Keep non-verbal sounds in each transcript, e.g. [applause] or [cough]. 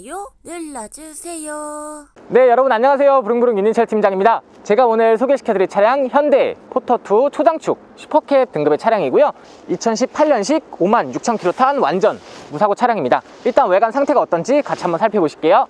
좋아요 눌러주세요. 네, 여러분 안녕하세요. 부릉부릉 윤인철 팀장입니다. 제가 오늘 소개시켜드릴 차량 현대 포터2 초장축 슈퍼캡 등급의 차량이고요. 2018년식 5만 6천 킬로 탄 완전 무사고 차량입니다. 일단 외관 상태가 어떤지 같이 한번 살펴보실게요.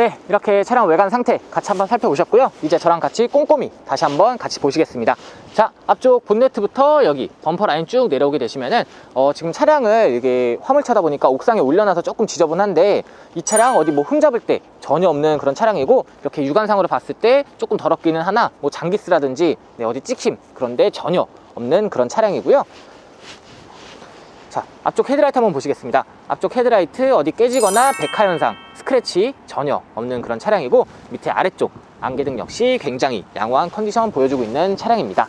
네, 이렇게 차량 외관 상태 같이 한번 살펴보셨고요. 이제 저랑 같이 꼼꼼히 다시 한번 같이 보시겠습니다. 자, 앞쪽 본네트부터 여기 범퍼 라인 쭉 내려오게 되시면은 어, 지금 차량을 이게 화물 차다 보니까 옥상에 올려놔서 조금 지저분한데 이 차량 어디 뭐 흠잡을 때 전혀 없는 그런 차량이고 이렇게 육안상으로 봤을 때 조금 더럽기는 하나 뭐 장기스라든지 네, 어디 찍힘 그런데 전혀 없는 그런 차량이고요. 자, 앞쪽 헤드라이트 한번 보시겠습니다. 앞쪽 헤드라이트 어디 깨지거나 백화 현상, 스크래치 전혀 없는 그런 차량이고 밑에 아래쪽 안개등 역시 굉장히 양호한 컨디션 보여주고 있는 차량입니다.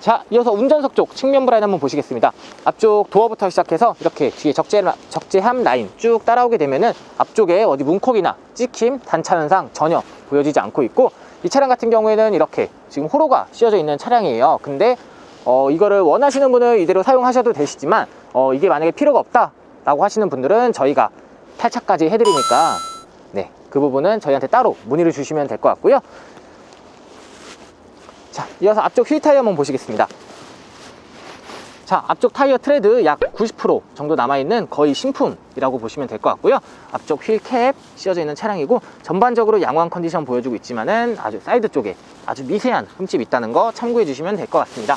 자, 이어서 운전석 쪽 측면부 라인 한번 보시겠습니다. 앞쪽 도어부터 시작해서 이렇게 뒤에 적재, 적재함 라인 쭉 따라오게 되면은 앞쪽에 어디 문콕이나 찍힘, 단차 현상 전혀 보여지지 않고 있고 이 차량 같은 경우에는 이렇게 지금 호로가 씌워져 있는 차량이에요. 근데 어, 이거를 원하시는 분은 이대로 사용하셔도 되시지만 어, 이게 만약에 필요가 없다 라고 하시는 분들은 저희가 탈착까지 해드리니까 네, 그 부분은 저희한테 따로 문의를 주시면 될 것 같고요. 자, 이어서 앞쪽 휠 타이어 한번 보시겠습니다. 자, 앞쪽 타이어 트레드 약 90% 정도 남아있는 거의 신품이라고 보시면 될 것 같고요. 앞쪽 휠 캡 씌워져 있는 차량이고 전반적으로 양호한 컨디션 보여주고 있지만은 아주 사이드 쪽에 아주 미세한 흠집 있다는 거 참고해 주시면 될 것 같습니다.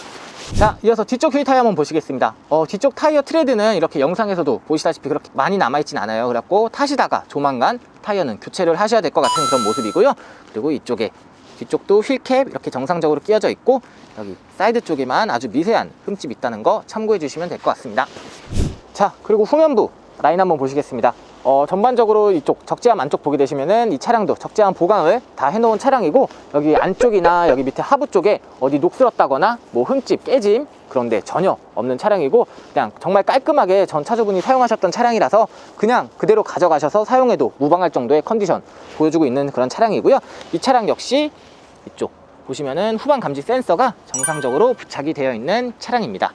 자, 이어서 뒤쪽 휠 타이어 한번 보시겠습니다. 어, 뒤쪽 타이어 트레드는 이렇게 영상에서도 보시다시피 그렇게 많이 남아있진 않아요. 그래갖고 타시다가 조만간 타이어는 교체를 하셔야 될 것 같은 그런 모습이고요. 그리고 이쪽에 뒤쪽도 휠캡 이렇게 정상적으로 끼워져 있고 여기 사이드 쪽에만 아주 미세한 흠집 있다는 거 참고해 주시면 될 것 같습니다. 자, 그리고 후면부 라인 한번 보시겠습니다. 어, 전반적으로 이쪽 적재함 안쪽 보게 되시면은 이 차량도 적재함 보강을 다 해놓은 차량이고 여기 안쪽이나 여기 밑에 하부 쪽에 어디 녹슬었다거나 뭐 흠집, 깨짐 그런데 전혀 없는 차량이고 그냥 정말 깔끔하게 전 차주분이 사용하셨던 차량이라서 그냥 그대로 가져가셔서 사용해도 무방할 정도의 컨디션 보여주고 있는 그런 차량이고요. 이 차량 역시 이쪽 보시면은 후방 감지 센서가 정상적으로 부착이 되어 있는 차량입니다.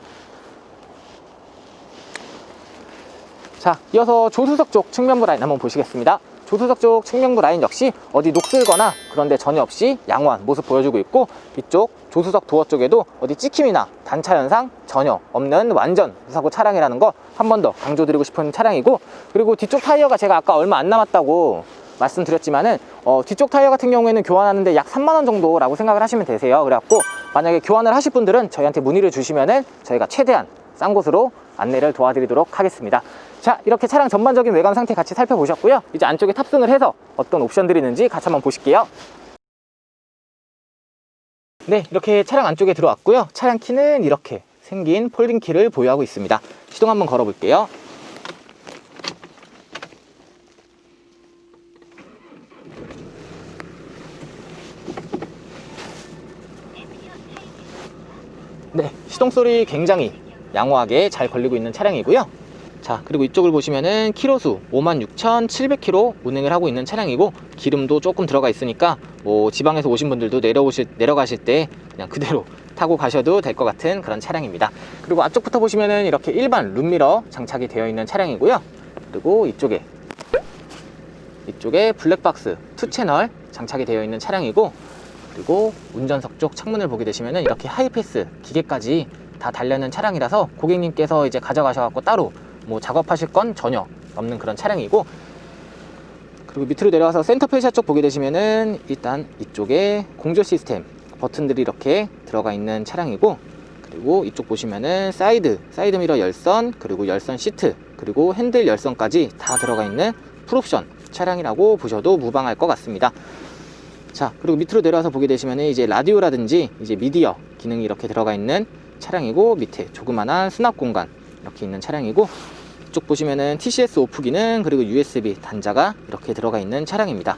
자, 이어서 조수석 쪽 측면부 라인 한번 보시겠습니다. 조수석 쪽 측면부 라인 역시 어디 녹슬거나 그런데 전혀 없이 양호한 모습 보여주고 있고 이쪽 조수석 도어 쪽에도 어디 찍힘이나 단차 현상 전혀 없는 완전 무사고 차량이라는 거 한 번 더 강조드리고 싶은 차량이고 그리고 뒤쪽 타이어가 제가 아까 얼마 안 남았다고 말씀드렸지만은 어, 뒤쪽 타이어 같은 경우에는 교환하는데 약 3만 원 정도라고 생각을 하시면 되세요. 그래갖고 만약에 교환을 하실 분들은 저희한테 문의를 주시면은 저희가 최대한 싼 곳으로 안내를 도와드리도록 하겠습니다. 자, 이렇게 차량 전반적인 외관 상태 같이 살펴보셨고요. 이제 안쪽에 탑승을 해서 어떤 옵션들이 있는지 같이 한번 보실게요. 네, 이렇게 차량 안쪽에 들어왔고요. 차량 키는 이렇게 생긴 폴딩 키를 보유하고 있습니다. 시동 한번 걸어 볼게요. 네, 시동 소리 굉장히 양호하게 잘 걸리고 있는 차량이고요. 자, 그리고 이쪽을 보시면은 키로수 56,700km 운행을 하고 있는 차량이고 기름도 조금 들어가 있으니까 뭐 지방에서 오신 분들도 내려오실 내려가실 때 그냥 그대로 [laughs] 타고 가셔도 될 것 같은 그런 차량입니다. 그리고 앞쪽부터 보시면은 이렇게 일반 룸미러 장착이 되어 있는 차량이고요. 그리고 이쪽에 이쪽에 블랙박스 2채널 장착이 되어 있는 차량이고 그리고 운전석 쪽 창문을 보게 되시면은 이렇게 하이패스 기계까지 다 달려있는 차량이라서 고객님께서 이제 가져가셔갖고 따로 뭐 작업하실 건 전혀 없는 그런 차량이고 그리고 밑으로 내려와서 센터페시아 쪽 보게 되시면은 일단 이쪽에 공조 시스템 버튼들이 이렇게 들어가 있는 차량이고 그리고 이쪽 보시면은 사이드 사이드 미러 열선 그리고 열선 시트 그리고 핸들 열선까지 다 들어가 있는 풀옵션 차량이라고 보셔도 무방할 것 같습니다. 자 그리고 밑으로 내려와서 보게 되시면 이제 라디오라든지 이제 미디어 기능이 이렇게 들어가 있는 차량이고 밑에 조그만한 수납 공간 이렇게 있는 차량이고 이쪽 보시면은 TCS 오프 기능 그리고 USB 단자가 이렇게 들어가 있는 차량입니다.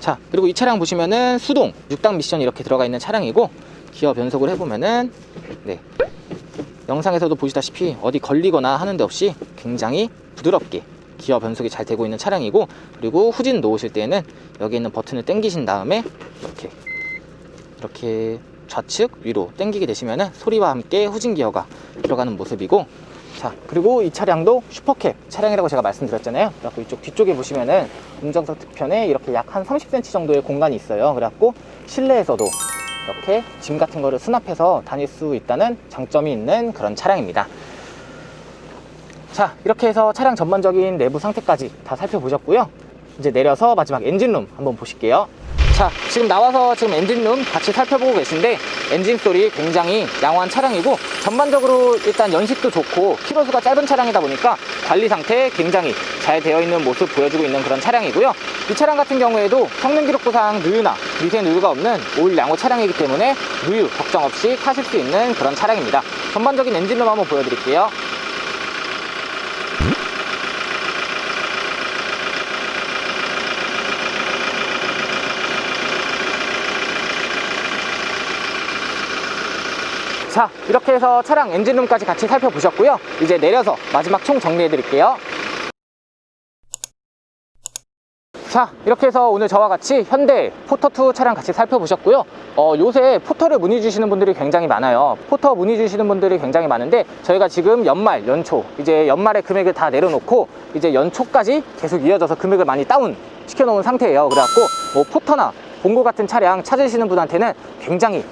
자 그리고 이 차량 보시면은 수동 6당 미션 이렇게 들어가 있는 차량이고 기어 변속을 해보면은 네 영상에서도 보시다시피 어디 걸리거나 하는 데 없이 굉장히 부드럽게 기어 변속이 잘 되고 있는 차량이고 그리고 후진 놓으실 때는 여기 있는 버튼을 당기신 다음에 이렇게 이렇게 좌측 위로 당기게 되시면은 소리와 함께 후진 기어가 들어가는 모습이고 자 그리고 이 차량도 슈퍼캡 차량이라고 제가 말씀드렸잖아요. 그래갖고 이쪽 뒤쪽에 보시면은 운전석 뒤편에 이렇게 약 한 30cm 정도의 공간이 있어요. 그래갖고 실내에서도 이렇게 짐 같은 거를 수납해서 다닐 수 있다는 장점이 있는 그런 차량입니다. 자 이렇게 해서 차량 전반적인 내부 상태까지 다 살펴보셨고요. 이제 내려서 마지막 엔진룸 한번 보실게요 자 지금 나와서 지금 엔진룸 같이 살펴보고 계신데 엔진 소리 굉장히 양호한 차량이고 전반적으로 일단 연식도 좋고 키로수가 짧은 차량이다 보니까 관리 상태 굉장히 잘 되어 있는 모습 보여주고 있는 그런 차량이고요. 이 차량 같은 경우에도 성능 기록부상 누유나 미세 누유가 없는 올 양호 차량이기 때문에 누유 걱정 없이 타실 수 있는 그런 차량입니다. 전반적인 엔진룸 한번 보여드릴게요 자 이렇게 해서 차량 엔진룸까지 같이 살펴보셨고요. 이제 내려서 마지막 총 정리해 드릴게요. 자 이렇게 해서 오늘 저와 같이 현대 포터2 차량 같이 살펴보셨고요. 어, 요새 포터를 문의 주시는 분들이 굉장히 많아요. 포터 문의 주시는 분들이 굉장히 많은데 저희가 지금 연말 연초 이제 연말에 금액을 다 내려놓고 이제 연초까지 계속 이어져서 금액을 많이 다운 시켜놓은 상태예요. 그래갖고 뭐 포터나 봉고 같은 차량 찾으시는 분한테는 굉장히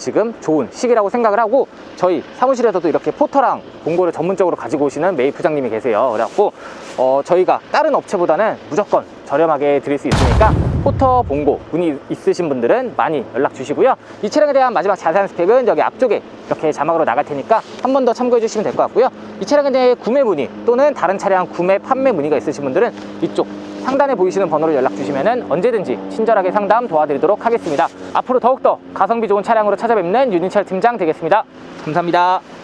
지금 좋은 시기라고 생각을 하고 저희 사무실에서도 이렇게 포터랑 봉고를 전문적으로 가지고 오시는 메이 부장님이 계세요. 그래갖고 어, 저희가 다른 업체보다는 무조건 저렴하게 드릴 수 있으니까 포터 봉고 문의 있으신 분들은 많이 연락 주시고요. 이 차량에 대한 마지막 자세한 스펙은 여기 앞쪽에 이렇게 자막으로 나갈 테니까 한 번 더 참고해 주시면 될 것 같고요. 이 차량에 대해 구매 문의 또는 다른 차량 구매 판매 문의가 있으신 분들은 이쪽 상단에 보이시는 번호로 연락 주시면 언제든지 친절하게 상담 도와드리도록 하겠습니다. 앞으로 더욱더 가성비 좋은 차량으로 찾아뵙는 윤인철 팀장 되겠습니다. 감사합니다.